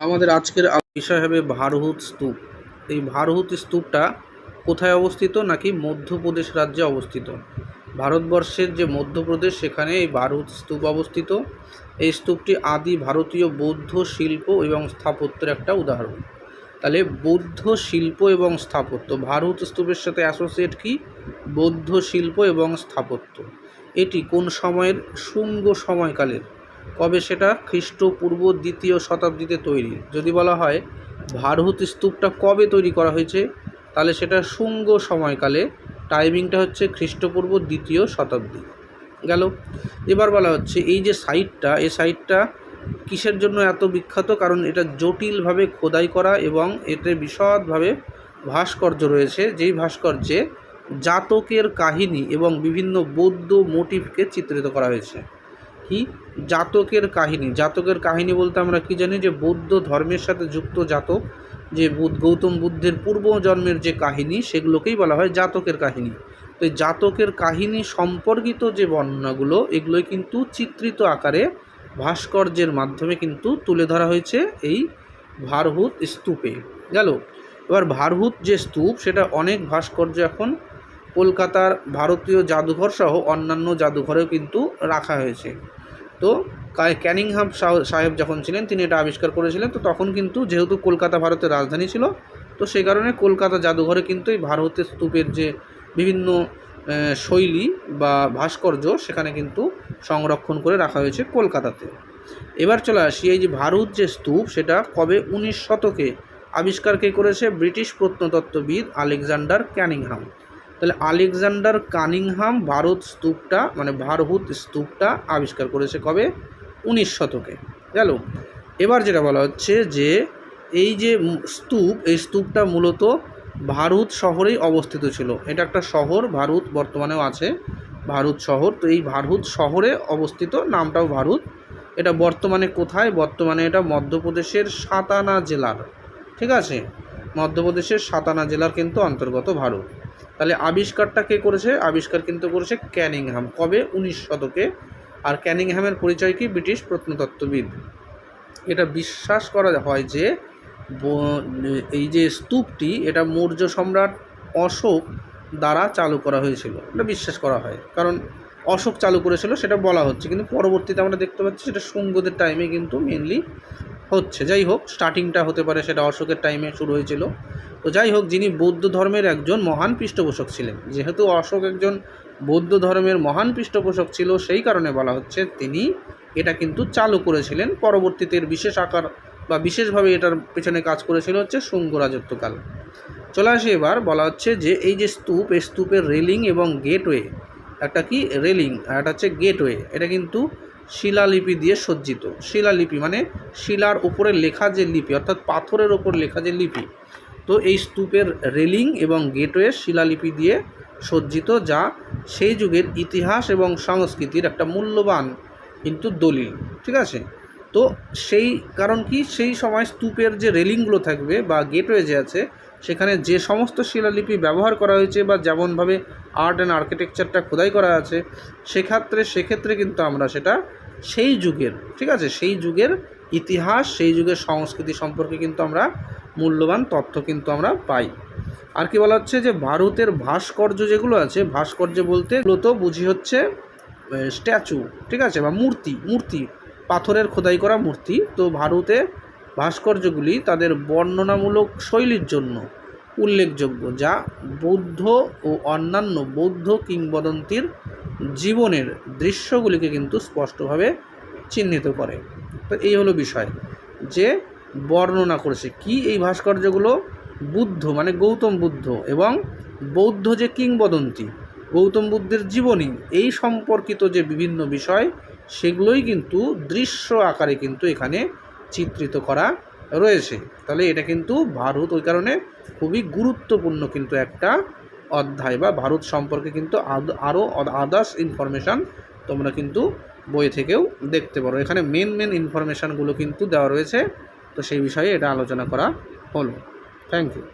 আমাদের আজকের বিষয় হবে ভারহুত স্তূপ। এই ভারহুত স্তূপটা কোথায় অবস্থিত? নাকি মধ্যপ্রদেশ রাজ্যে অবস্থিত? ভারতবর্ষের যে মধ্যপ্রদেশ, সেখানে এই ভারহুত স্তূপ অবস্থিত। এই স্তূপটি আদি ভারতীয় বৌদ্ধ শিল্প এবং স্থাপত্যের একটা উদাহরণ। তাহলে বৌদ্ধ শিল্প এবং স্থাপত্য, ভারহুত স্তূপের সাথে অ্যাসোসিয়েট কি? বৌদ্ধ শিল্প এবং স্থাপত্য। এটি কোন সময়ের? শুঙ্গ সময়কালের। কবে সেটা খ্রিস্টপূর্ব দ্বিতীয় শতাব্দীতে তৈরি? যদি বলা হয়, ভারহুত স্তূপটা কবে তৈরি করা হয়েছে? তাহলে সেটা শুঙ্গ সময়কালে টাইমিংটা হচ্ছে খ্রিস্টপূর্ব দ্বিতীয় শতাব্দী। গেল। এবার বলা হচ্ছে, এই যে সাইটটা এই সাইটটা কিসের জন্য এত বিখ্যাত? কারণ এটা জটিলভাবে খোদাই করা এবং এতে বিশদভাবে ভাস্কর্য রয়েছে। যেই ভাস্কর্যে জাতকের কাহিনী এবং বিভিন্ন বৌদ্ধ মোটিভকে চিত্রিত করা হয়েছে। কি? জাতকের কাহিনী। জাতকের কাহিনী বলতে আমরা কি জানি? যে বৌদ্ধ ধর্মের সাথে যুক্ত জাতক, যে বুধ গৌতম বুদ্ধের পূর্বজন্মের যে কাহিনী, সেগুলোকেই বলা হয় জাতকের কাহিনী। তো এই জাতকের কাহিনী সম্পর্কিত যে বর্ণনাগুলো, এগুলোই কিন্তু চিত্রিত আকারে ভাস্কর্যের মাধ্যমে কিন্তু তুলে ধরা হয়েছে এই ভারহুত স্তূপে। গেল? এবার ভারহুত যে স্তূপ, সেটা অনেক ভাস্কর্য এখন কলকাতার ভারতীয় জাদুঘর সহ অন্যান্য জাদুঘরেও কিন্তু রাখা হয়েছে। তো ক্যানিংহাম সাহ- সাহেব যখন ছিলেন, তিনি এটা আবিষ্কার করেছিলেন। তো তখন কিন্তু যেহেতু কলকাতা ভারতের রাজধানী ছিল, তো সেই কারণে কলকাতা জাদুঘরে কিন্তু এই ভারতের স্তূপের যে বিভিন্ন শৈলী বা ভাস্কর্য, সেখানে কিন্তু সংরক্ষণ করে রাখা হয়েছে কলকাতাতে। এবার চলে আসি, এই যে ভারত যে স্তূপ, সেটা কবে উনিশ শতকে আবিষ্কার কে করেছে? ব্রিটিশ প্রত্নতত্ত্ববিদ আলেকজান্ডার ক্যানিংহাম। তাহলে আলেকজান্ডার কানিংহাম ভারত স্তূপটা মানে ভারহুত স্তূপটা আবিষ্কার করেছে কবে? উনিশ শতকে। গেল। এবার যেটা বলা হচ্ছে যে, এই যে স্তূপ, এই স্তূপটা মূলত ভারত শহরেই অবস্থিত ছিল। এটা একটা শহর, ভারত বর্তমানেও আছে, ভারত শহর। তো এই ভারত শহরে অবস্থিত, নামটাও ভারত। এটা বর্তমানে কোথায়? বর্তমানে এটা মধ্যপ্রদেশের সাতানা জেলার। ঠিক আছে? মধ্যপ্রদেশের সাতানা জেলার কিন্তু অন্তর্গত ভারত। তাহলে আবিষ্কারটা কে করেছে? আবিষ্কার কিন্তু করেছে ক্যানিংহাম। কবে? উনিশ শতকে। আর ক্যানিংহামের পরিচয় কি? ব্রিটিশ প্রত্নতত্ত্ববিদ। এটা বিশ্বাস করা হয় যে এই যে স্তূপটি, এটা মৌর্য সম্রাট অশোক দ্বারা চালু করা হয়েছিল। এটা বিশ্বাস করা হয়। কারণ অশোক চালু করেছিল, সেটা বলা হচ্ছে। কিন্তু পরবর্তীতে আমরা দেখতে পাচ্ছি, সেটা শুঙ্গদের টাইমে কিন্তু মেনলি হচ্ছে। যাই হোক স্টার্টিংটা হতে পারে সেটা অশোকের টাইমে শুরু হয়েছিল। তো যাই হোক, যিনি বৌদ্ধ ধর্মের একজন মহান পৃষ্ঠপোষক ছিলেন, যেহেতু অশোক একজন বৌদ্ধ ধর্মের মহান পৃষ্ঠপোষক ছিল, সেই কারণে বলা হচ্ছে তিনি এটা কিন্তু চালু করেছিলেন। পরবর্তীতে বিশেষ আকার বা বিশেষভাবে এটার পেছনে কাজ করেছিল হচ্ছে শুঙ্গ রাজত্বকাল। চলে আসি এবার, বলা হচ্ছে যে এই যে স্তূপ, এই স্তূপের রেলিং এবং গেটওয়ে একটা কি? রেলিং, আর একটা হচ্ছে গেটওয়ে এটা কিন্তু শিলালিপি দিয়ে সজ্জিত। শিলালিপি মানে শিলার উপরে লেখা যে লিপি, অর্থাৎ পাথরের ওপর লেখা যে লিপি। তো এই স্তূপের রেলিং এবং গেটওয়ে শিলালিপি দিয়ে সজ্জিত, যা সেই যুগের ইতিহাস এবং সংস্কৃতির একটা মূল্যবান কিন্তু দলিল। ঠিক আছে? তো সেই কারণ কি? সেই সময় স্তূপের যে রেলিংগুলো থাকবে বা গেটওয়ে যে আছে, সেখানে যে সমস্ত শিলালিপি ব্যবহার করা হয়েছে বা যেমনভাবে আর্ট অ্যান্ড আর্কিটেকচারটা খোদাই করা আছে, সেক্ষেত্রে সেক্ষেত্রে কিন্তু আমরা সেটা সেই যুগের, ঠিক আছে? সেই যুগের ইতিহাস, সেই যুগের সংস্কৃতি সম্পর্কে কিন্তু আমরা মূল্যবান তথ্য কিন্তু আমরা পাই। আর কি বলা হচ্ছে যে, ভারতের ভাস্কর্য যেগুলো আছে, ভাস্কর্য বলতে মূলত বুঝি হচ্ছে স্ট্যাচু, ঠিক আছে? বা মূর্তি মূর্তি, পাথরের খোদাই করা মূর্তি। তো ভারতে ভাস্কর্যগুলি তাদের বর্ণনামূলক শৈলীর জন্য উল্লেখযোগ্য, যা বৌদ্ধ ও অন্যান্য বৌদ্ধ কিংবদন্তির জীবনের দৃশ্যগুলিকে কিন্তু স্পষ্টভাবে চিহ্নিত করে। তো এই হলো বিষয় যে বর্ণনা করেছে কি এই ভাস্কর্যগুলো? বুদ্ধ মানে গৌতম বুদ্ধ এবং বৌদ্ধ যে কিংবদন্তি, গৌতম বুদ্ধের জীবনী, এই সম্পর্কিত যে বিভিন্ন বিষয়, সেগুলোই কিন্তু দৃশ্য আকারে কিন্তু এখানে চিত্রিত করা রয়েছে। তাহলে এটা কিন্তু ভারত ওই কারণে খুবই গুরুত্বপূর্ণ কিন্তু একটা অধ্যায় বা ভারত সম্পর্কে কিন্তু আরও আদার্স ইনফরমেশান তোমরা কিন্তু বই থেকেও দেখতে পারো। এখানে মেন মেন ইনফরমেশানগুলো কিন্তু দেওয়া রয়েছে। তো সেই বিষয়ে এটা আলোচনা করা হলো। Thank you